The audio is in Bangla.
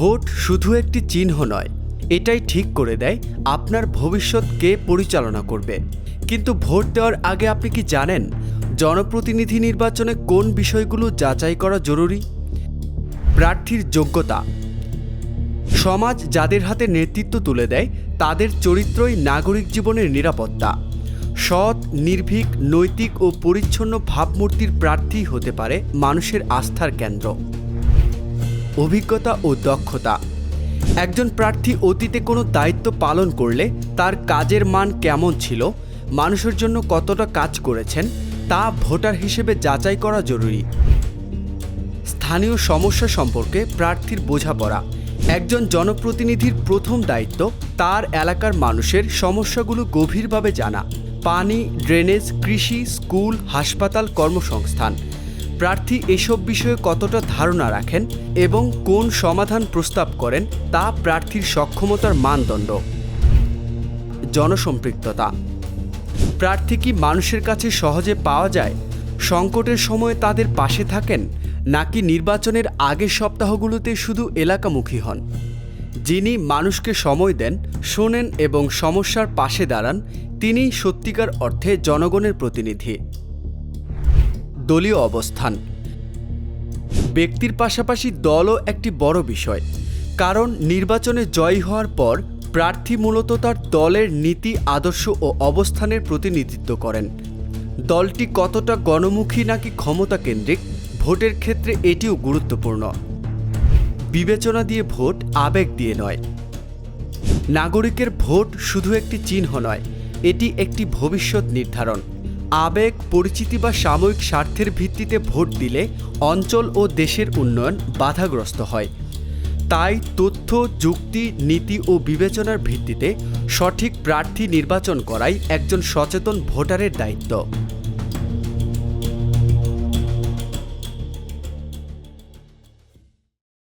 ভোট শুধু একটি চিহ্ন নয়, এটাই ঠিক করে দেয় আপনার ভবিষ্যৎ কে পরিচালনা করবে। কিন্তু ভোট দেওয়ার আগে আপনি কি জানেন জনপ্রতিনিধি নির্বাচনে কোন বিষয়গুলো যাচাই করা জরুরি? প্রার্থীর যোগ্যতা। সমাজ যাদের হাতে নেতৃত্ব তুলে দেয়, তাদের চরিত্রই নাগরিক জীবনের নিরাপত্তা। সৎ, নির্ভীক, নৈতিক ও পরিচ্ছন্ন ভাবমূর্তির প্রার্থী হতে পারে মানুষের আস্থার কেন্দ্র। অভিজ্ঞতা ও দক্ষতা। একজন প্রার্থী অতীতে কোনো দায়িত্ব পালন করলে তার কাজের মান কেমন ছিল, মানুষের জন্য কতটা কাজ করেছেন, তা ভোটার হিসেবে যাচাই করা জরুরি। স্থানীয় সমস্যা সম্পর্কে প্রার্থীর বোঝাপড়া। একজন জনপ্রতিনিধির প্রথম দায়িত্ব তার এলাকার মানুষের সমস্যাগুলো গভীরভাবে জানা। পানি, ড্রেনেজ, কৃষি, স্কুল, হাসপাতাল, কর্মসংস্থান। প্রার্থী এসব বিষয়ে কতটা ধারণা রাখেন এবং কোন সমাধান প্রস্তাব করেন তা প্রার্থীর সক্ষমতার মানদণ্ড। জনসম্পৃক্ততা। প্রার্থী কি মানুষের কাছে সহজে পাওয়া যায়? সংকটের সময় তাদের পাশে থাকেন? নাকি নির্বাচনের আগের সপ্তাহগুলোতে শুধু এলাকামুখী হন? যিনি মানুষকে সময় দেন, শোনেন এবং সমস্যার পাশে দাঁড়ান, তিনিই সত্যিকার অর্থে জনগণের প্রতিনিধি। দলীয় অবস্থান। ব্যক্তির পাশাপাশি দলও একটি বড় বিষয়, কারণ নির্বাচনে জয়ী হওয়ার পর প্রার্থী মূলত তার দলের নীতি, আদর্শ ও অবস্থানের প্রতিনিধিত্ব করেন। দলটি কতটা গণমুখী নাকি ক্ষমতা কেন্দ্রিক, ভোটের ক্ষেত্রে এটিও গুরুত্বপূর্ণ। বিবেচনা দিয়ে ভোট আবেগ দিয়ে নয়। নাগরিকের ভোট শুধু একটি চিহ্ন নয়, এটি একটি ভবিষ্যৎ নির্ধারণ। আবেগ, পরিচিতি বা সাময়িক স্বার্থের ভিত্তিতে ভোট দিলে অঞ্চল ও দেশের উন্নয়ন বাধাগ্রস্ত হয়। তাই তথ্য, যুক্তি, নীতি ও বিবেচনার ভিত্তিতে সঠিক প্রার্থী নির্বাচন করাই একজন সচেতন ভোটারের দায়িত্ব।